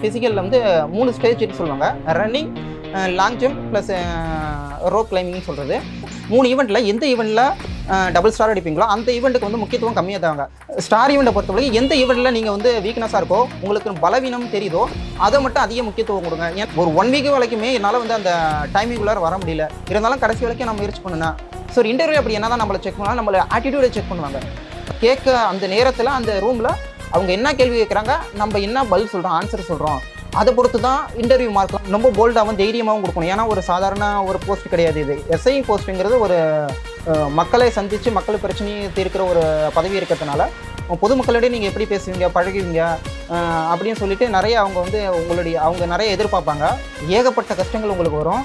ஃபிசிக்கலில் வந்து மூணு ஸ்டேஜ் சொல்லுவாங்க. Running long jump plus rope கிளைம்பிங்னு சொல்கிறது மூணு ஈவெண்ட்டில் எந்த ஈவெண்ட்டில் டபுள் ஸ்டார் அடிப்பீங்களோ அந்த ஈவெண்ட்டுக்கு வந்து முக்கியத்துவம் கம்மியாக தாங்க ஸ்டார் ஈவெண்ட்டை பொறுத்தவரைக்கும் எந்த ஈவெண்ட்டில் நீங்கள் வந்து வீக்னஸாக இருக்கோ உங்களுக்கு பலவீனம் தெரியுதோ அதை மட்டும் அதிக முக்கியத்துவம் கொடுங்க. ஏன் ஒரு ஒன் வீக் வரைக்குமே என்னால் வந்து அந்த டைமிங்குள்ளார வர முடியல. இருந்தாலும் கடைசி வரைக்கும் நான் முயற்சி பண்ணுனேன். ஸோ இன்டர்வியூ அப்படி என்ன தான் நம்மளை செக் பண்ணாலும் நம்மளை ஆட்டிடியூடை செக் பண்ணுவாங்க. கேட்க அந்த நேரத்தில் அந்த ரூமில் அவங்க என்ன கேள்வி கேட்குறாங்க நம்ம என்ன பதில் சொல்கிறோம் ஆன்சர் சொல்கிறோம் அதை பொறுத்து தான் இன்டர்வியூ மார்க் ரொம்ப போல்டாகவும் தைரியமாகவும் கொடுக்கணும். ஏன்னா ஒரு சாதாரண ஒரு போஸ்ட் கிடையாது இது. எஸ்ஐ போஸ்ட்டுங்கிறது ஒரு மக்களை சந்தித்து மக்கள் பிரச்சனையை தீர்க்கிற ஒரு பதவி இருக்கிறதுனால பொதுமக்களிடையே நீங்கள் எப்படி பேசுவீங்க பழகுவீங்க அப்படின்னு சொல்லிட்டு நிறைய அவங்க வந்து உங்களுடைய அவங்க நிறைய எதிர்பார்ப்பாங்க. ஏகப்பட்ட கஷ்டங்கள் உங்களுக்கு வரும்.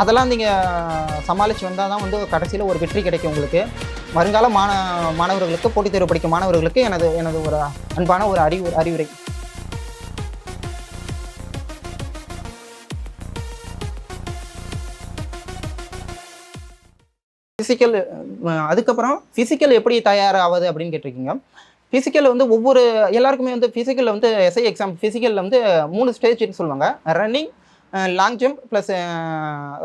அதெல்லாம் நீங்கள் சமாளித்து வந்தால் தான் வந்து கடைசியில் ஒரு வெற்றி கிடைக்கும் உங்களுக்கு. வருங்கால மாண மாணவர்களுக்கு போட்டித் தேர்வு படிக்கும் மாணவர்களுக்கு எனது எனது ஒரு அன்பான ஒரு அறிவு அறிவுரை. ஃபிசிக்கல் அதுக்கப்புறம் ஃபிசிக்கல் எப்படி தயாராகுது அப்படின்னு கேட்டிருக்கீங்க. ஃபிசிக்கல் வந்து ஒவ்வொரு எல்லாருக்குமே வந்து ஃபிசிக்கலில் வந்து எஸ்ஐ எக்ஸாம் ஃபிசிக்கலில் வந்து மூணு ஸ்டேஜ்னு சொல்லுவாங்க. Running long jump plus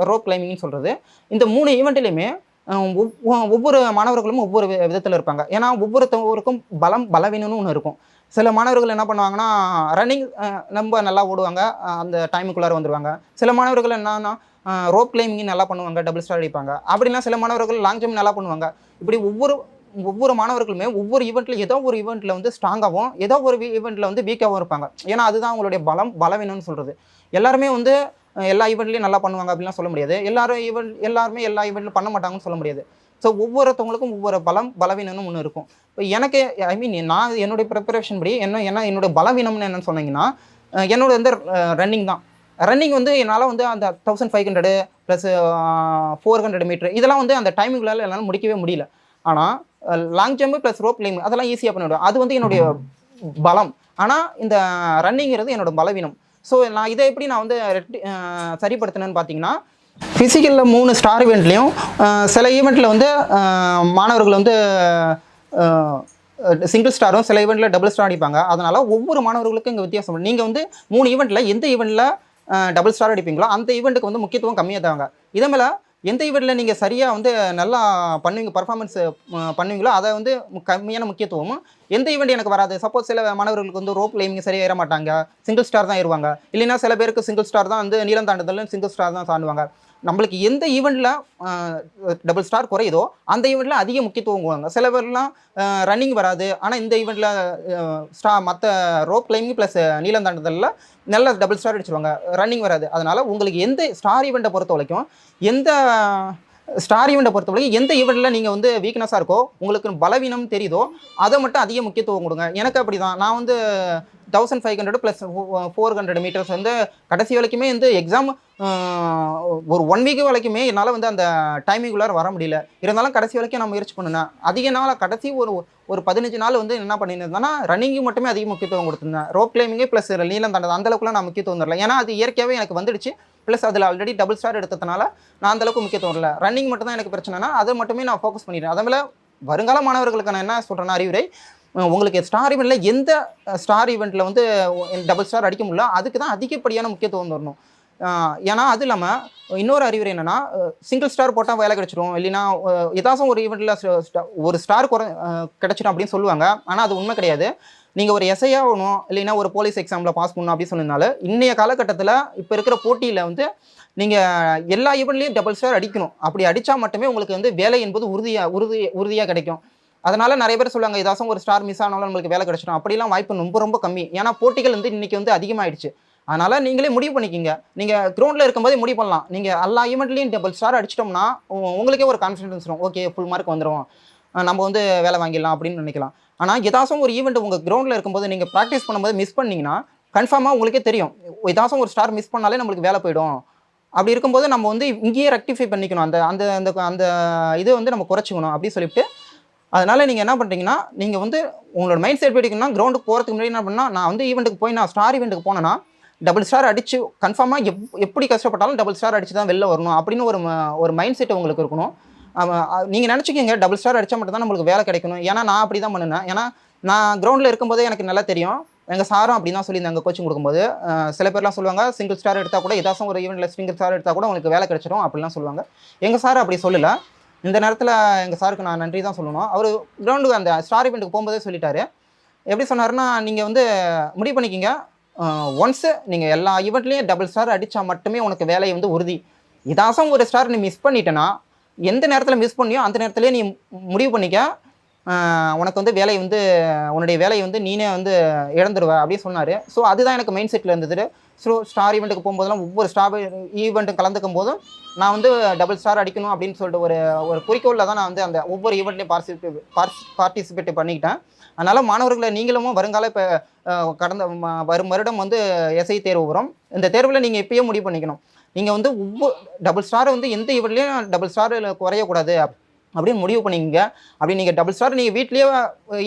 rope கிளைம்பிங்னு சொல்கிறது இந்த மூணு ஈவெண்ட்லேயுமே ஒவ்வொரு மாணவர்களும் ஒவ்வொரு விதத்தில் இருப்பாங்க. ஏன்னா ஒவ்வொருத்தவருக்கும் பலம் பலவீனம்னு ஒன்று இருக்கும். சில மாணவர்கள் என்ன பண்ணுவாங்கன்னா ரன்னிங் ரொம்ப நல்லா ஓடுவாங்க. அந்த டைமுக்குள்ளார வந்துடுவாங்க சில மாணவர்கள் என்னன்னா ரோப் கிளைம்பிங் நல்லா பண்ணுவாங்க டபுள் ஸ்டார் அடிப்பாங்க. அப்படின்னா சில மாணவர்கள் லாங் ஜம்ப் நல்லா பண்ணுவாங்க. இப்படி ஒவ்வொரு ஒவ்வொரு மாணவர்களுமே ஒவ்வொரு ஈவெண்ட்டில் ஏதோ ஒரு ஈவெண்ட்டில் வந்து ஸ்ட்ராங்காகவும் ஏதோ ஒரு ஈவெண்ட்டில் வந்து வீக்காகவும் இருப்பாங்க. ஏன்னா அதுதான் அவங்களுடைய பலம் பலவீனம்னு சொல்கிறது எல்லாருமே வந்து எல்லா ஈவெண்ட்லையும் நல்லா பண்ணுவாங்க அப்படிலாம் சொல்ல முடியாது. எல்லாரும் ஈவெண்ட் எல்லாருமே எல்லா ஈவெண்ட்லையும் பண்ண மாட்டாங்கன்னு சொல்ல முடியாது. ஸோ ஒவ்வொருத்தவங்களுக்கும் ஒவ்வொரு பலம் பலவீனம்னு ஒன்று இருக்கும். இப்போ எனக்கு ஐ மீன் நான் என்னுடைய ப்ரிப்பரேஷன் படி என்ன என்ன என்னுடைய பலவீனம்னு என்னன்னு சொன்னீங்கன்னா என்னோட வந்து ரன்னிங் தான். ரன்னிங் வந்து என்னால் வந்து அந்த thousand five hundred plus four hundred metre இதெல்லாம் வந்து அந்த டைமிங்குள்ளால என்னால் முடிக்கவே முடியல. ஆனால் long jump plus rope climb அதெல்லாம் ஈஸியாக பண்ணிவிடுவேன் அது வந்து என்னுடைய பலம். ஆனால் இந்த ரன்னிங்கிறது என்னோட பலவீனம். ஸோ நான் இதை எப்படி நான் வந்து ரெட்டி- சரிப்படுத்தினேன்னு பார்த்தீங்கன்னா ஃபிசிக்கலில் மூணு ஸ்டார் ஈவெண்ட்லேயும் சில ஈவெண்ட்டில் வந்து மாணவர்கள் வந்து சிங்கிள் ஸ்டாரும் சில ஈவெண்ட்டில் டபுள் ஸ்டார் அடிப்பாங்க. அதனால் ஒவ்வொரு மாணவர்களுக்கும் இங்கே வித்தியாசம் நீங்கள் வந்து மூணு ஈவெண்ட்டில் எந்த ஈவெண்ட்டில் டபுள் ஸ்டார் அடிப்பீங்களோ அந்த ஈவெண்ட்டுக்கு வந்து முக்கியத்துவம் கம்மியாக தாங்க இதே மேலே எந்த ஈவெண்ட்டில் நீங்கள் சரியாக வந்து நல்லா பண்ணுவீங்க பர்ஃபார்மன்ஸ் பண்ணுவீங்களோ அதை வந்து கம்மியான முக்கியத்துவமும் எந்த ஈவெண்ட் எனக்கு வராது. சப்போஸ் சில மாணவர்களுக்கு வந்து ரோப் கிளைமிங் சரியாக ஏற மாட்டாங்க சிங்கிள் ஸ்டார் தான் ஏறுவாங்க. இல்லைன்னா சில பேருக்கு சிங்கிள் ஸ்டார் தான் வந்து நீளம் தாண்டுதல் சிங்கிள் ஸ்டார் தான் தாண்டுவாங்க. நம்மளுக்கு எந்த ஈவெண்ட்டில் டபுள் ஸ்டார் குறையுதோ அந்த ஈவெண்ட்டில் அதிக முக்கியத்துவம் கொடுவாங்க சில பேர்லாம் ரன்னிங் வராது. ஆனால் இந்த ஈவெண்ட்டில் ஸ்டா மற்ற ரோப் கிளைமிங் ப்ளஸ் நீளம் தாண்டுதலில் நல்ல டபுள் ஸ்டார் அடிச்சிருவாங்க. ரன்னிங் வராது. அதனால் உங்களுக்கு எந்த ஸ்டார் ஈவெண்ட்டை பொறுத்த வரைக்கும் எந்த ஸ்டார் ஈவெண்ட்டை பொறுத்த வரைக்கும் எந்த ஈவெண்ட்டில் நீங்கள் வந்து வீக்னஸாக இருக்கோ உங்களுக்கு பலவீனம் தெரியுதோ அதை மட்டும் அதிக முக்கியத்துவம் கொடுங்க. எனக்கு அப்படி தான் நான் வந்து thousand five hundred plus four hundred metres வந்து கடைசி வரைக்குமே வந்து எக்ஸாம் ஒரு ஒன் வீக் வரைக்குமே என்னால் வந்து அந்த டைமிங்குள்ளார வர முடியல. இருந்தாலும் கடைசி வரைக்கும் நான் முயற்சி பண்ணினேன். அதிக நாள் கடைசி ஒரு ஒரு பதினஞ்சு நாள் வந்து என்ன பண்ணியிருந்தேன்னா ரன்னிங்கு மட்டுமே அதிக முக்கியத்துவம் கொடுத்துருந்தேன். ரோப் கிளைமிங்கே ப்ளஸ் நீளம் தாண்டது அந்தளவுக்குலாம் நான் முக்கியத்துவம் தரல. ஏன்னா அது இயற்கையாகவே எனக்கு வந்துடுச்சு. ப்ளஸ் அதில் ஆல்ரெடி டபுள் ஸ்டார் எடுத்ததுனால நான் அந்த அளவுக்கு முக்கியத்துவம் இல்லை ரன்னிங் மட்டும் தான் எனக்கு பிரச்சனைனா அதை மட்டுமே நான் ஃபோக்கஸ் பண்ணிடுறேன் அதே மேலே வருங்கால மாணவர்களுக்கு நான் என்ன சொல்கிறேன்னா அறிவுரை உங்களுக்கு ஸ்டார் ஈவெண்ட்டில் எந்த ஸ்டார் ஈவெண்ட்டில் வந்து டபுள் ஸ்டார் அடிக்க முடியல அதுக்கு தான் அதிகப்படியான முக்கியத்துவம் தரணும் ஏன்னா அது இல்லாமல் இன்னொரு அறிவுரை என்னென்னா சிங்கிள் ஸ்டார் போட்டால் வேலை கிடச்சிரும். இல்லைன்னா ஏதாச்சும் ஒரு ஈவெண்ட்டில் ஒரு ஸ்டார் குறை கிடச்சிடும் கிடைச்சிடும் அப்படின்னு சொல்லுவாங்க. ஆனால் அது உண்மை கிடையாது. நீங்கள் ஒரு எஸ்ஐ இல்லைன்னா ஒரு போலீஸ் எக்ஸாமில் பாஸ் பண்ணணும் அப்படின்னு சொன்னதுனால இன்றைய காலகட்டத்தில் இப்போ இருக்கிற போட்டியில் வந்து நீங்கள் எல்லா ஈவெண்ட்லேயும் டபுள் ஸ்டார் அடிக்கணும். அப்படி அடித்தா மட்டுமே உங்களுக்கு வந்து வேலை என்பது உறுதியாக உறுதி உறுதியாக கிடைக்கும். அதனால நிறைய பேர் சொல்லுவாங்க ஏதாச்சும் ஒரு ஸ்டார் மிஸ் ஆனாலும் நம்மளுக்கு வேலை கிடைச்சிடும். அப்படிலாம் வாய்ப்பு ரொம்ப ரொம்ப கம்மி. ஏன்னா போட்டிகள் வந்து இன்னைக்கு வந்து அதிகமாயிடுச்சு. அதனால நீங்களே முடிவு பண்ணிக்கிங்க. நீங்கள் கிரவுண்டில் இருக்கும்போதே முடிவு பண்ணலாம். நீங்கள் எல்லா ஈவெண்ட்லேயும் டபுள் ஸ்டார் அடிச்சிட்டோம்னா உங்களுக்கே ஒரு கான்ஃபிடன்ஸ் வரும். ஓகே ஃபுல் மார்க் வந்துடும் நம்ம வந்து வேலை வாங்கிடலாம். அப்படின்னு நினைக்கலாம். ஆனால் ஏதாச்சும் ஒரு ஈவெண்ட் உங்கள் கிரௌண்டில் இருக்கும்போது நீங்கள் ப்ராக்டிஸ் பண்ணும்போது மிஸ் பண்ணிங்கன்னா கன்ஃபார்மாக உங்களுக்கே தெரியும். ஏதாச்சும் ஒரு ஸ்டார் மிஸ் பண்ணாலே நம்மளுக்கு வேலை போயிடும். அப்படி இருக்கும்போது நம்ம வந்து இங்கேயே ரெக்டிஃபை பண்ணிக்கணும். அந்த அந்த அந்த அந்த இது வந்து நம்ம குறைச்சிக்கணும். அப்படின்னு சொல்லிட்டு அதனால் நீங்கள் என்ன பண்ணுறீங்கன்னா நீங்கள் வந்து உங்களோட மைண்ட் செட் படிக்கணும்னா கிரௌண்டுக்கு போகிறதுக்கு முன்னாடி என்ன பண்ணால் நான் வந்து ஈவெண்ட்டுக்கு போய் நான் ஸ்டார் ஈவெண்ட்டுக்கு போனேன்னா டபுள் ஸ்டார் அடிச்சு கன்ஃபார்மாக எப் எப்படி கஷ்டப்பட்டாலும் டபுள் ஸ்டார் அடித்து தான் வெளில வரணும் அப்படின்னு ஒரு ஒரு மைண்ட் செட் உங்களுக்கு இருக்கணும். நீங்கள் நினச்சிக்கிங்க டபுள் ஸ்டார் அடித்தா மட்டும் தான் நம்மளுக்கு வேலை கிடைக்கணும். ஏன்னா நான் அப்படி தான் பண்ணினேன். ஏன்னா நான் கிரவுண்டில் இருக்கும்போதே எனக்கு நல்லா தெரியும். எங்கள் சாரும் அப்படி தான் சொல்லியிருந்தாங்க கோச்சிங் கொடுக்கும்போது. சில பேர்லாம் சொல்லுவாங்க சிங்கிள் ஸ்டார் எடுத்தால் கூட ஏதாச்சும் ஒரு ஈவெண்ட்டில் சிங்கிள் ஸ்டார் எடுத்தால் கூட உங்களுக்கு வேலை கிடைச்சிடும் அப்படிலாம் சொல்லுவாங்க. எங்கள் சார் அப்படி சொல்லலை. இந்த நேரத்தில் எங்கள் சாருக்கு நான் நன்றி தான் சொல்லணும். அவர் கிரவுண்டுக்கு அந்த ஸ்டார் ஈவெண்ட்டுக்கு போகும்போதே சொல்லிட்டாரு. எப்படி சொன்னார்னா நீங்கள் வந்து முடிவு பண்ணிக்கிங்க. ஒன்ஸு நீங்கள் எல்லா ஈவெண்ட்லேயும் டபுள் ஸ்டார் அடித்தா மட்டுமே உனக்கு வேலையை வந்து உறுதி. இதாசம் ஒரு ஸ்டார் நீ மிஸ் பண்ணிட்டேன்னா எந்த நேரத்தில் மிஸ் பண்ணியோ அந்த நேரத்துலேயே நீ முடிவு பண்ணிக்க. உனக்கு வந்து வேலை வந்து உன்னுடைய வேலையை வந்து நீனே வந்து இழந்துருவ அப்படின்னு சொன்னார். ஸோ அதுதான் எனக்கு மைண்ட் செட்டில் இருந்தது. ஸோ ஸ்டார் ஈவெண்ட்டுக்கு போகும்போதெல்லாம் ஒவ்வொரு ஸ்டார் ஈவெண்ட்டும் கலந்துக்கும் போதும் நான் வந்து டபுள் ஸ்டார் அடிக்கணும் அப்படின்னு சொல்லிட்டு ஒரு ஒரு குறிக்கோளில் தான் நான் வந்து அந்த ஒவ்வொரு ஈவெண்ட்லையும் பார்சிபே பார்ட்டிசிபேட் பண்ணிக்கிட்டேன். அதனால் மாணவர்களை நீங்களும் வருங்கால இப்போ கடந்த வரும் வருடம் வந்து எஸ்ஐ தேர்வு வரும். இந்த தேர்வில் நீங்கள் இப்பயே முடிவு பண்ணிக்கணும். நீங்கள் வந்து ஒவ்வொரு டபுள் ஸ்டார் வந்து எந்த ஈவெண்ட்லேயும் டபுள் ஸ்டார் குறையக்கூடாது. அப்படின்னு முடிவு பண்ணிக்கங்க. அப்படி நீங்கள் டபுள் ஸ்டார் நீங்கள் வீட்லேயே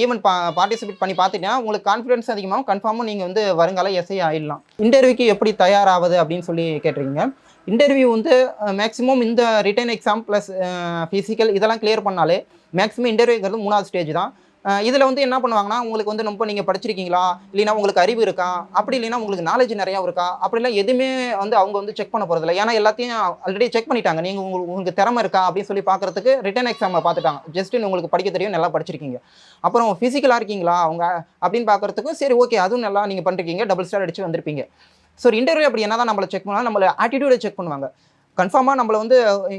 ஈவெண்ட் பா பார்ட்டிசிபேட் பண்ணி பார்த்துட்டீங்கன்னா உங்களுக்கு கான்ஃபிடன்ஸ் அதிகமாகவும் கன்ஃபார்மாக நீங்கள் வந்து வருங்கால எஸ்ஐ ஆயிடலாம். இன்டர்வியூக்கு எப்படி தயாராகுது அப்படின்னு சொல்லி கேட்டிருக்கீங்க. இன்டர்வியூ வந்து மேக்ஸிமம் இந்த ரிட்டன் எக்ஸாம் ப்ளஸ் ஃபிசிக்கல் இதெல்லாம் கிளியர் பண்ணாலே மேக்ஸிமம் இன்டர்வியூங்கிறது மூணாவது ஸ்டேஜ் தான். இதில் வந்து என்ன பண்ணுவாங்கன்னா உங்களுக்கு வந்து ரொம்ப நீங்கள் படிச்சிருக்கீங்களா? இல்லைன்னா உங்களுக்கு அறிவு இருக்கா? அப்படி இல்லைன்னா உங்களுக்கு நாலேஜ் நிறையா இருக்கா? அப்படிலாம் எதுவுமே வந்து அவங்க வந்து செக் பண்ண போகிறதில்ல ஏன்னா எல்லாத்தையும் ஆல்ரெடி செக் பண்ணிட்டாங்க. நீங்கள் உங்களுக்கு உங்களுக்கு திறமை இருக்கா? அப்படின்னு சொல்லி பார்க்குறதுக்கு ரிட்டன் எக்ஸாமை பார்த்துட்டாங்க. ஜஸ்ட் உங்களுக்கு படிக்க தெரியும் நல்லா படிச்சிருக்கீங்க. அப்புறம் ஃபிசிக்கலாக இருக்கீங்களா? அவங்க அப்படின்னு பார்க்குறதுக்கும் சரி ஓகே அதுவும் நல்லா நீங்கள் பண்ணிருக்கீங்க. டபுள் ஸ்டார் அடிச்சு வந்திருப்பீங்க. ஸோ இன்டர்வியூ அப்படி என்ன தான் நம்மளை செக் பண்ணால் நம்மளை ஆட்டிடியூடை செக் பண்ணுவாங்க. கன்ஃபார்மாக நம்மளை வந்து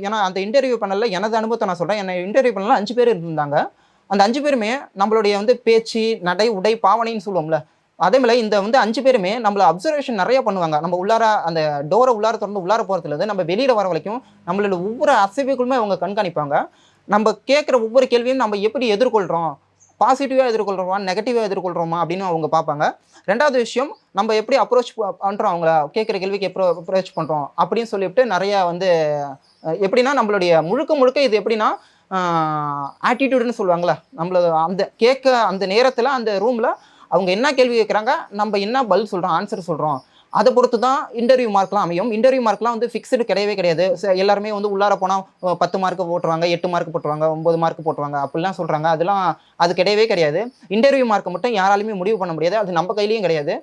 ஏன்னா அந்த இன்டர்வியூ பண்ணல எனது அனுபவத்தை நான் சொல்கிறேன் என்னை இன்டர்வியூ பண்ணல அஞ்சு பேர் இருந்தாங்க. அந்த அஞ்சு பேருமே நம்மளுடைய வந்து பேச்சு நடை உடை பாவனைன்னு சொல்லுவோம்ல. அதே மாதிரி இந்த வந்து அஞ்சு பேருமே நம்மள அப்சர்வேஷன் நிறைய பண்ணுவாங்க. நம்ம உள்ளார அந்த டோரை உள்ளார திறந்து உள்ளார போகிறதுலேருந்து நம்ம வெளியில் வர வரைக்கும் நம்மளோட ஒவ்வொரு அசைவுகளுமே அவங்க கண்காணிப்பாங்க. நம்ம கேட்குற ஒவ்வொரு கேள்வியும் நம்ம எப்படி எதிர்கொள்கிறோம் பாசிட்டிவாக எதிர்கொள்கிறோமா நெகட்டிவாக எதிர்கொள்கிறோமா அப்படின்னு அவங்க பார்ப்பாங்க. ரெண்டாவது விஷயம் நம்ம எப்படி அப்ரோச் பண்ணுறோம் அவங்கள கேட்குற கேள்விக்கு எப்போ அப்ரோச் பண்ணுறோம் அப்படின்னு சொல்லிவிட்டு நிறையா வந்து எப்படின்னா நம்மளுடைய முழுக்க முழுக்க இது எப்படின்னா ஆட்டிடியூடுன்னு சொல்லுவாங்களா நம்மள அந்த கேட்க அந்த நேரத்தில் அந்த ரூமில் அவங்க என்ன கேள்வி கேட்குறாங்க நம்ம என்ன பதில் சொல்கிறோம் ஆன்சர் சொல்கிறோம் அதை பொறுத்து தான் இன்டர்வியூ மார்க்லாம் அமையும். இன்டர்வியூ மார்க்லாம் வந்து ஃபிக்ஸ்டு கிடையவே கிடையாது. எல்லாருமே வந்து உள்ளார போனால் பத்து மார்க் போட்டுருவாங்க எட்டு மார்க் போட்டுருவாங்க ஒம்பது மார்க் போட்டுருவாங்க அப்படிலாம் சொல்கிறாங்க அதெல்லாம் அது கிடையவே கிடையாது. இன்டர்வியூ மார்க்கை மட்டும் யாராலுமே முடிவு பண்ண முடியாது. அது நம்ம கையிலையும் கிடையாது.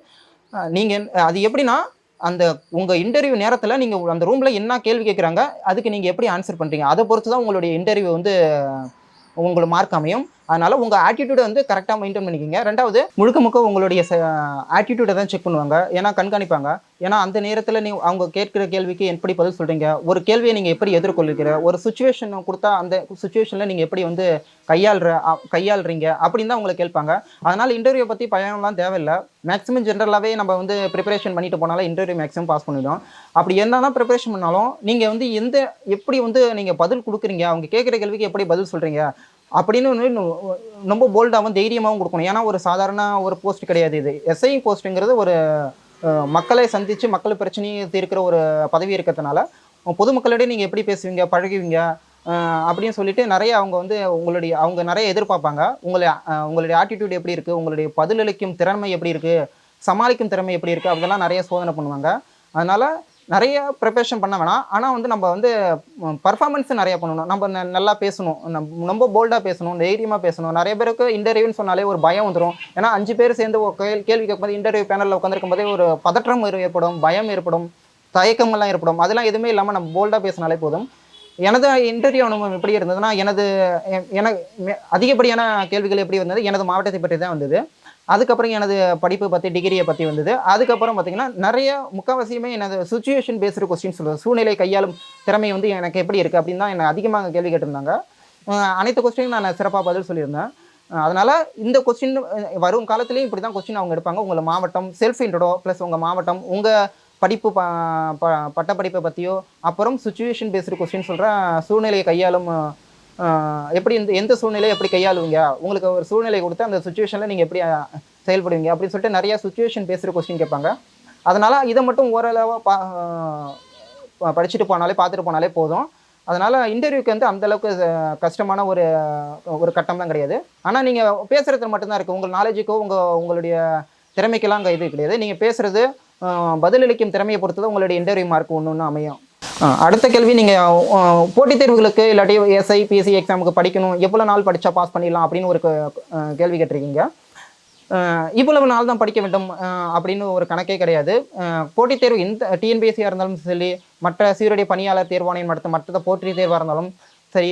நீங்கள் அது எப்படின்னா அந்த உங்கள் இன்டர்வியூ நேரத்தில் நீங்கள் அந்த ரூமில் என்ன கேள்வி கேட்குறாங்க அதுக்கு நீங்கள் எப்படி ஆன்சர் பண்ணுறீங்க அதை பொறுத்து தான் உங்களுடைய இன்டர்வியூ வந்து உங்களை மார்க் அமையும். அதனால் உங்கள் ஆட்டிடியூடை வந்து கரெக்டாக மெயின்டைன் பண்ணிக்கிங்க. ரெண்டாவது முழுக்க முழுக்க உங்களுடைய ஆட்டிடியூடை தான் செக் பண்ணுவாங்க. ஏன்னா கண்காணிப்பாங்க. ஏன்னா அந்த நேரத்தில் நீ அவங்க கேட்குற கேள்விக்கு எப்படி பதில் சொல்கிறீங்க ஒரு கேள்வியை நீங்கள் எப்படி எதிர்கொள்ளுகிற ஒரு சுச்சுவேஷன் கொடுத்தா அந்த சுச்சுவேஷனில் நீங்கள் எப்படி வந்து கையாளுற கையாளுறீங்க? அப்படின்னு தான் உங்களை கேட்பாங்க. அதனால் இன்டர்வியூ பற்றி பயம்லாம் தேவையில்லை. மேக்ஸிமம் ஜென்ரலாகவே நம்ம வந்து ப்ரிப்பரேஷன் பண்ணிட்டு போனாலும் இன்டர்வியூ மேக்ஸிமம் பாஸ் பண்ணிடும் அப்படி என்ன தான் ப்ரிப்பரேஷன் பண்ணாலும் நீங்கள் வந்து எந்த எப்படி வந்து நீங்கள் பதில் கொடுக்குறீங்க? அவங்க கேட்குற கேள்விக்கு எப்படி பதில் சொல்கிறீங்க அப்படின்னு ரொம்ப போல்டாகவும் தைரியமாகவும் கொடுக்கணும். ஏன்னா ஒரு சாதாரண ஒரு போஸ்ட் கிடையாது இது. எஸ்ஐ போஸ்ட்டுங்கிறது ஒரு மக்களை சந்தித்து மக்கள் பிரச்சனையை தீர்க்கிற ஒரு பதவி இருக்கிறதுனால பொதுமக்களிடையே நீங்கள் எப்படி பேசுவீங்க பழகுவீங்க அப்படின்னு சொல்லிட்டு நிறைய அவங்க வந்து உங்களுடைய அவங்க நிறைய எதிர்பார்ப்பாங்க. உங்களை உங்களுடைய ஆட்டிடியூட் எப்படி இருக்குது உங்களுடைய பதிலளிக்கும் திறமை எப்படி இருக்குது சமாளிக்கும் திறமை எப்படி இருக்குது அதெல்லாம் நிறைய சோதனை பண்ணுவாங்க. அதனால் நிறைய ப்ரிப்பரேஷன் பண்ண வேணாம். ஆனால் வந்து நம்ம வந்து பர்ஃபார்மன்ஸ் நிறைய பண்ணணும். நம்ம ந- நல்லா பேசணும். நம்ம ரொம்ப போல்டாக பேசணும். தைரியமாக பேசணும். நிறைய பேருக்கு இன்டர்வியூன்னு சொன்னாலே ஒரு பயம் வந்துடும் ஏன்னா அஞ்சு பேர் சேர்ந்து ஒரு கேள்- கேள்வி கேட்கும்போது இன்டர்வியூ பேனலில் உட்காந்துருக்கும் போதே ஒரு பதற்றம் ஏற்படும் பயம் ஏற்படும் தயக்கமெல்லாம் ஏற்படும். அதெல்லாம் எதுவுமே இல்லாமல் நம்ம போல்டாக பேசினாலே போதும். எனது இன்டர்வியூ அனுபவம் எப்படி இருந்ததுன்னா எனது எனக்கு அதிகப்படியான கேள்விகள் எப்படி வந்தது? எனது மாவட்டத்தை பற்றி தான் வந்தது. அதுக்கப்புறம் எனது படிப்பு பற்றி டிகிரியை பற்றி வந்தது. அதுக்கப்புறம் பார்த்தீங்கன்னா நிறைய முக்கால்வாசியுமே எனது சுச்சுவேஷன் பேஸ்டு கொஸ்டின் சொல்லுவது சூழ்நிலை கையாளும் திறமை வந்து எனக்கு எப்படி இருக்குது அப்படின்னு தான் என்னை அதிகமாக கேள்வி கேட்டிருந்தாங்க. அனைத்து கொஸ்டினும் நான் சிறப்பாக பதில் சொல்லியிருந்தேன். அதனால் இந்த கொஸ்டின் வரும் காலத்துலேயும் இப்படி தான் கொஸ்டின் அவங்க எடுப்பாங்க. உங்கள் மாவட்டம் செல்ஃப் இன்ட்ரோ ப்ளஸ் உங்கள் மாவட்டம் உங்கள் படிப்பு ப ப- பட்டப்படிப்பை பற்றியோ அப்புறம் சுச்சுவேஷன் பேஸ்டு கொஸ்டின் சொல்கிற சூழ்நிலையை கையாளும் எப்படி இந்த எந்த சூழ்நிலையை எப்படி கையாளுவீங்க? உங்களுக்கு ஒரு சூழ்நிலை கொடுத்து அந்த சுச்சுவேஷனில் நீங்கள் எப்படி செயல்படுவீங்க? அப்படின்னு சொல்லிட்டு நிறைய சுச்சுவேஷன் பேசுகிற கொஸ்டின் கேட்பாங்க. அதனால் இதை மட்டும் ஓரளவாக பா படிச்சுட்டு போனாலே பார்த்துட்டு போனாலே போதும். அதனால் இன்டர்வியூக்கு வந்து அந்தளவுக்கு கஷ்டமான ஒரு ஒரு கட்டம் தான் கிடையாது. ஆனால் நீங்கள் பேசுகிறது மட்டும்தான் இருக்குது உங்கள் நாலேஜுக்கோ உங்கள் உங்களுடைய திறமைக்கெல்லாம் அங்கே இது கிடையாது. நீங்கள் பேசுகிறது பதிலளிக்கும் திறமையை பொறுத்து தான் உங்களுடைய இன்டர்வியூ மார்க் ஒன்று ஒன்று அமையும். அடுத்த கேள்வி நீங்கள் போட்டித் தேர்வுகளுக்கு இல்லாட்டி எஸ்ஐ பிஎஸ்சி எக்ஸாமுக்கு படிக்கணும் எவ்வளோ நாள் படித்தா பாஸ் பண்ணிடலாம் அப்படின்னு ஒரு கேள்வி கேட்டிருக்கீங்க. இவ்வளவு நாள் தான் படிக்க வேண்டும் அப்படின்னு ஒரு கணக்கே கிடையாது. போட்டித் தேர்வு இந்த டிஎன்பிஎஸ்சியாக இருந்தாலும் சரி மற்ற சீருடைய பணியாளர் தேர்வாணையம் நடத்த மற்ற போட்டி தேர்வாக இருந்தாலும் சரி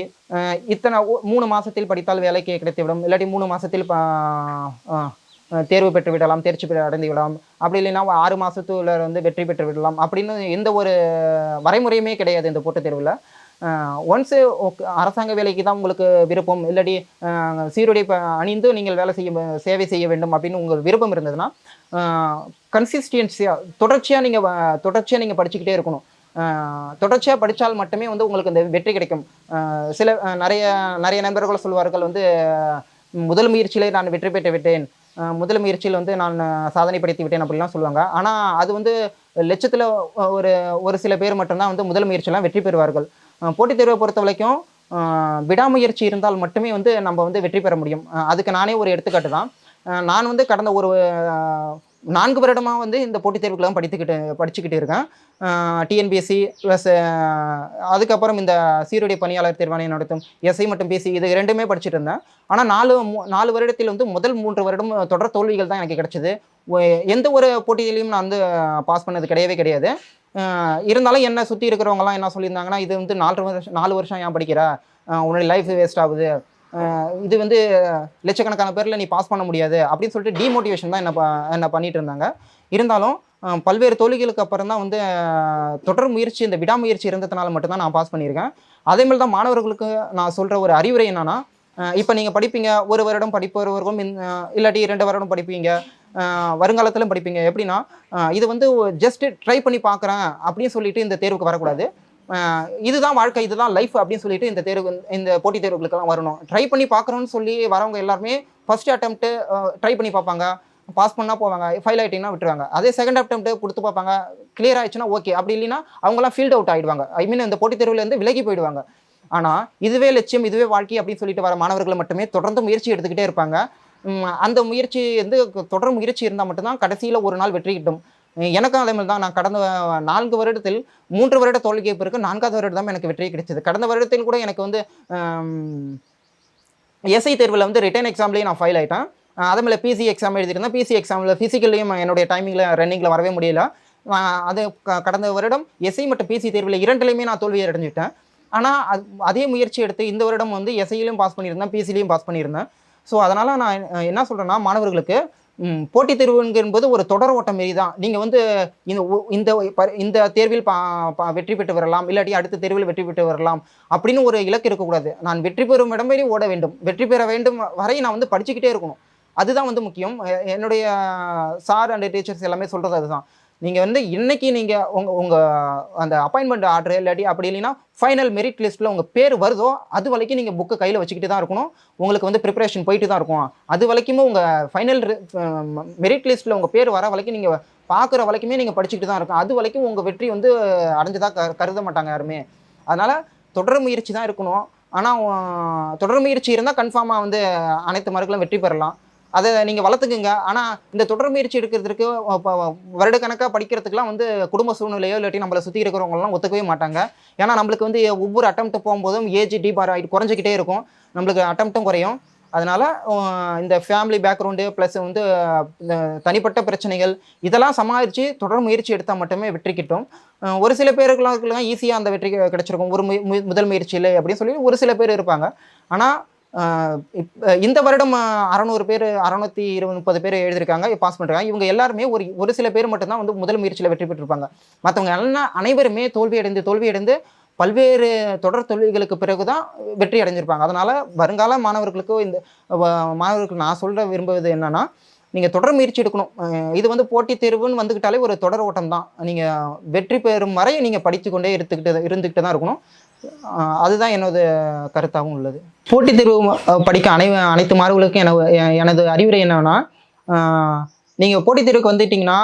இத்தனை மூணு மாதத்தில் படித்தால் வேலைக்கு கிடைத்துவிடும். இல்லாட்டி மூணு மாதத்தில் தேர்வு பெற்று விடலாம் தேர்ச்சி பெற அடைந்து விடலாம். அப்படி இல்லைன்னா ஆறு மாதத்துல வந்து வெற்றி பெற்று விடலாம். அப்படின்னு எந்த ஒரு வரைமுறையுமே கிடையாது இந்த போட்டித் தேர்வில். ஒன்ஸு அரசாங்க வேலைக்கு தான் உங்களுக்கு விருப்பம். இல்லாட்டி சீருடை ப- அணிந்து நீங்கள் வேலை செய்ய சேவை செய்ய வேண்டும் அப்படின்னு உங்கள் விருப்பம் இருந்ததுன்னா கன்சிஸ்டன்சியாக தொடர்ச்சியாக நீங்கள் தொடர்ச்சியாக நீங்கள் படிச்சுக்கிட்டே இருக்கணும். தொடர்ச்சியாக படித்தால் மட்டுமே வந்து உங்களுக்கு இந்த வெற்றி கிடைக்கும். சில நிறைய நிறைய நண்பர்கள் சொல்வார்கள் வந்து முதல் முயற்சியிலே நான் வெற்றி பெற்று விட்டேன். முதல் முயற்சியில் வந்து நான் சாதனை படைத்து விட்டேன் அப்படிலாம் சொல்லுவாங்க. ஆனால் அது வந்து லட்சத்தில் ஒரு ஒரு சில பேர் மட்டும்தான் வந்து முதல் முயற்சியெல்லாம் வெற்றி பெறுவார்கள். போட்டித் தேர்வை பொறுத்த வரைக்கும் விடாமுயற்சி இருந்தால் மட்டுமே வந்து நம்ம வந்து வெற்றி பெற முடியும். அதுக்கு நானே ஒரு எடுத்துக்காட்டு தான். நான் வந்து கடந்த ஒரு நான்கு வருடமாக வந்து இந்த போட்டித் தேர்வுக்கெல்லாம் படித்துக்கிட்டு படிச்சுக்கிட்டு இருக்கேன். டிஎன்பிஎஸ்சி ப்ளஸ் அதுக்கப்புறம் இந்த சீருடை பணியாளர் தேர்வாணையம் நடத்தும் எஸ்ஐ மற்றும் பிசி இது ரெண்டுமே படிச்சுட்டு இருந்தேன். ஆனால் நாலு நாலு வருடத்தில் வந்து முதல் மூன்று வருடம் தொடர் தோல்விகள் தான் எனக்கு கிடச்சிது. எந்த ஒரு போட்டியிலையும் நான் வந்து பாஸ் பண்ணது கிடையவே கிடையாது. இருந்தாலும் என்னை சுற்றி இருக்கிறவங்கலாம் என்ன சொல்லியிருந்தாங்கன்னா இது வந்து நாலு வருஷம் நாலு வருஷம் ஏன் படிக்கிற? உன்னுடைய லைஃப் வேஸ்ட் ஆகுது. இது வந்து லட்சக்கணக்கான பேரில் நீ பாஸ் பண்ண முடியாது அப்படின்னு சொல்லிட்டு டிமோட்டிவேஷன் தான் என்ன ப என்ன பண்ணிட்டு இருந்தாங்க. இருந்தாலும் பல்வேறு தோல்விகளுக்கு அப்புறம் தான் வந்து தொடர் முயற்சி இந்த விடாமுயற்சி இருந்ததுனால மட்டும்தான் நான் பாஸ் பண்ணியிருக்கேன். அதே மாதிரி தான் மாணவர்களுக்கு நான் சொல்கிற ஒரு அறிவுரை என்னென்னா இப்போ நீங்கள் படிப்பீங்க ஒரு வருடம் படிப்பவர்களும் இல்லாட்டி ரெண்டு வருடம் படிப்பீங்க வருங்காலத்திலும் படிப்பீங்க. எப்படின்னா இது வந்து ஜஸ்ட் ட்ரை பண்ணி பார்க்குறேன் அப்படின்னு சொல்லிட்டு இந்த தேர்வுக்கு வரக்கூடாது. இதுதான் வாழ்க்கை இதுதான் லைஃப் அப்படின்னு சொல்லிட்டு இந்த தேர்வு இந்த போட்டித் தேர்வுகளுக்கெல்லாம் வரணும். ட்ரை பண்ணி பார்க்குறோன்னு சொல்லி வரவங்க எல்லாருமே ஃபர்ஸ்ட் அட்டம்ப்ட்டு ட்ரை பண்ணி பார்ப்பாங்க. பாஸ் பண்ணால் போவாங்க. ஃபைல் ஆகிட்டிங்கன்னா விட்டுருவாங்க. அதே செகண்ட் அட்டம்ப்ட்டு கொடுத்து பார்ப்பாங்க. கிளியர் ஆயிடுச்சுன்னா ஓகே அப்படி இல்லைன்னா அவங்களாம் ஃபீல்ட் அவுட் ஆகிடுவாங்க ஐ மீன் இந்த போட்டித் தேர்வுலேருந்து விலகி போயிடுவாங்க. ஆனால் இதுவே லட்சியம் இதுவே வாழ்க்கை அப்படின்னு சொல்லிட்டு வர மாணவர்கள் மட்டுமே தொடர்ந்து முயற்சி எடுத்துக்கிட்டே இருப்பாங்க. அந்த முயற்சி வந்து தொடர் முயற்சி இருந்தால் மட்டும்தான் கடைசியில் ஒரு நாள் வெற்றி கிட்டும். எனக்கும் அதே மாதிரி தான். நான் கடந்த நான்கு வருடத்தில் மூன்று வருட தோல்விக்கு பிறகு நான்காவது வருடம் தான் எனக்கு வெற்றி கிடைச்சது. கடந்த வருடத்தில் கூட எனக்கு வந்து எஸ்ஐ தேர்வில் வந்து ரிட்டன் எக்ஸாம்லேயும் நான் ஃபைல் ஆகிட்டேன் அதே மாதிரி பிசி எக்ஸாம் எழுதியிருந்தேன். பிசி எக்ஸாமில் ஃபிசிக்கல்லையும் என்னுடைய டைமிங்கில் ரன்னிங்கில் வரவே முடியல. நான் அது க- கடந்த வருடம் எஸ்ஐ மற்றும் பிசி தேர்வில் இரண்டுலையுமே நான் தோல்வியை அடைஞ்சிட்டேன். ஆனால் அது அதே முயற்சி எடுத்து இந்த வருடம் வந்து எஸ்ஐலையும் பாஸ் பண்ணியிருந்தேன் பிசிலையும் பாஸ் பண்ணியிருந்தேன். ஸோ அதனால் நான் என்ன சொல்கிறேன்னா மாணவர்களுக்கு போட்டித் தேர்வு என்பது ஒரு தொடர் ஓட்டம் மாரி தான் நீங்கள் வந்து இந்த இந்த ப- இந்த தேர்வில் பா வெற்றி பெற்று வரலாம் இல்லாட்டி அடுத்த தேர்வில் வெற்றி பெற்று வரலாம் அப்படின்னு ஒரு இலக்கு இருக்கக்கூடாது. நான் வெற்றி பெறும் இடம் வரை ஓட வேண்டும். வெற்றி பெற வேண்டும் வரை நான் வந்து படிச்சுக்கிட்டே இருக்கணும். அதுதான் வந்து முக்கியம். என்னுடைய சார் அண்ட் டீச்சர்ஸ் எல்லாமே சொல்கிறது அதுதான். நீங்கள் வந்து இன்னைக்கு நீங்கள் உங்கள் உங்கள் அந்த அப்பாயின்மெண்ட் ஆர்டர் இல்லாட்டி அப்படி இல்லைன்னா ஃபைனல் மெரிட் லிஸ்ட்டில் உங்கள் பேர் வருதோ அது வரைக்கும் நீங்கள் புக்கை கையில் வச்சுக்கிட்டு தான் இருக்கணும். உங்களுக்கு வந்து ப்ரிப்பரேஷன் போயிட்டு தான் இருக்கும். அது வரைக்குமே உங்கள் ஃபைனல் மெரிட் லிஸ்ட்டில் உங்கள் பேர் வர வரைக்கும் நீங்கள் பார்க்குற வரைக்குமே நீங்கள் படிச்சுக்கிட்டு தான் இருக்கும் அது வரைக்கும் உங்கள் வெற்றி வந்து அடைஞ்சதாக க கருத மாட்டாங்க யாருமே. அதனால் தொடர் முயற்சி தான் இருக்கணும். ஆனால் தொடர் முயற்சி இருந்தால் கன்ஃபார்மாக வந்து அனைத்து மார்க்களும் வெற்றி பெறலாம். அதை நீங்கள் வளர்த்துக்குங்க. ஆனால் இந்த தொடர் முயற்சி எடுக்கிறதுக்கு வருடக்கணக்காக படிக்கிறதுக்குலாம் வந்து குடும்ப சூழ்நிலையோ இல்லாட்டி நம்மளை சுற்றி இருக்கிறவங்களாம் ஒத்துக்கவே மாட்டாங்க. ஏன்னா நம்மளுக்கு வந்து ஒவ்வொரு அட்டம் போகும்போதும் ஏஜ் டீபார் ஆகிட்டு குறைஞ்சிக்கிட்டே இருக்கும். நம்மளுக்கு அட்டம்ப்ட்டும் குறையும். அதனால் இந்த ஃபேமிலி பேக்ரவுண்டு ப்ளஸ் வந்து தனிப்பட்ட பிரச்சனைகள் இதெல்லாம் சமாளித்து தொடர் முயற்சி எடுத்தால் மட்டுமே வெற்றி கிட்டும். ஒரு சில பேருக்குலாம் ஈஸியாக அந்த வெற்றி கிடச்சிருக்கும். ஒரு மு- முயற்சி முதல் முயற்சியில் அப்படின்னு சொல்லி ஒரு சில பேர் இருப்பாங்க. ஆனால் இந்த வருடம் அறநூறு பேர் அறநூற்றி இருபது முப்பது பேர் எழுதியிருக்காங்க பாஸ் பண்ணிருக்காங்க இவங்க எல்லாருமே ஒரு ஒரு சில பேர் மட்டும்தான் வந்து முதல் முயற்சியில் வெற்றி பெற்றிருப்பாங்க. மற்றவங்க எல்லாம் அனைவருமே தோல்வி அடைந்து தோல்வி அடைந்து பல்வேறு தொடர் தோல்விகளுக்கு பிறகு தான் வெற்றி அடைஞ்சிருப்பாங்க. அதனால் வருங்கால மாணவர்களுக்கு இந்த மாணவர்களுக்கு நான் சொல்ல விரும்புவது என்னன்னா நீங்கள் தொடர் முயற்சி எடுக்கணும். இது வந்து போட்டித் தேர்வுன்னு வந்துக்கிட்டாலே ஒரு தொடர் ஓட்டம் தான் நீங்கள் வெற்றி பெறும் வரை நீங்கள் படித்து கொண்டே இருந்துக்கிட்டு இருந்துக்கிட்டு தான் இருக்கணும். அதுதான் எனது கருத்தாகவும் உள்ளது. போட்டித் தேர்வு படிக்க அனை அனைத்து மாணவர்களுக்கும் என எனது அறிவுரை என்னன்னா நீங்கள் போட்டித் தேர்வுக்கு வந்துட்டீங்கன்னா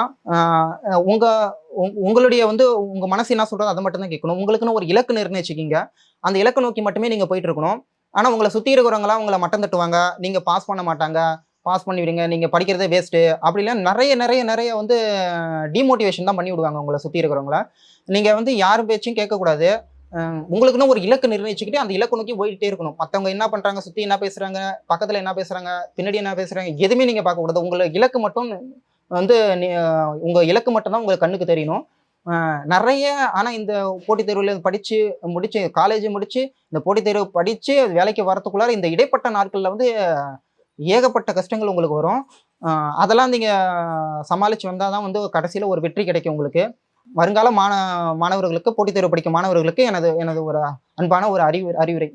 உங்கள் உங்களுடைய வந்து உங்கள் மனசு என்ன சொல்கிறதோ அதை மட்டும் தான் கேட்கணும். உங்களுக்குன்னு ஒரு இலக்கு நிர்ணயிச்சுக்கிங்க. அந்த இலக்கு நோக்கி மட்டுமே நீங்கள் போயிட்டு இருக்கணும். ஆனால் உங்களை சுற்றி இருக்கிறவங்களாம் உங்களை மட்டம் தட்டுவாங்க. நீங்கள் பாஸ் பண்ண மாட்டாங்க. பாஸ் பண்ணிவிடுங்க நீங்கள் படிக்கிறதே வேஸ்ட்டு அப்படிலாம் நிறைய நிறைய நிறைய வந்து டிமோட்டிவேஷன் தான் பண்ணி விடுவாங்க உங்களை சுற்றி இருக்கிறவங்கள. நீங்கள் வந்து யார் பேச்சையும் கேட்கக்கூடாது. உங்களுக்குன்னு ஒரு இலக்கு நிர்ணயிச்சுக்கிட்டு அந்த இலக்கு நோக்கி போயிட்டே இருக்கணும். மற்றவங்க என்ன பண்றாங்க சுத்தி என்ன பேசுறாங்க பக்கத்துல என்ன பேசுறாங்க பின்னாடி என்ன பேசுறாங்க எதுவுமே நீங்க பார்க்க கூடாது. உங்களை இலக்கு மட்டும் வந்து உங்கள் உங்க இலக்கு மட்டும் தான் உங்களுக்கு கண்ணுக்கு தெரியணும் நிறைய ஆனா இந்த போட்டித் தேர்வுல படிச்சு முடிச்சு காலேஜ் முடிச்சு இந்த போட்டித் தேர்வு படிச்சு வேலைக்கு வரத்துக்குள்ளார இந்த இடைப்பட்ட நாட்கள்ல வந்து ஏகப்பட்ட கஷ்டங்கள் உங்களுக்கு வரும். அதெல்லாம் நீங்க சமாளிச்சு வந்தால் தான் வந்து கடைசியில் ஒரு வெற்றி கிடைக்கும் உங்களுக்கு. வருங்கால மாண மாணவர்களுக்கு போட்டித் தேர்வு படிக்கும் மாணவர்களுக்கு எனது எனது ஒரு அன்பான ஒரு அறிவு அறிவுரை.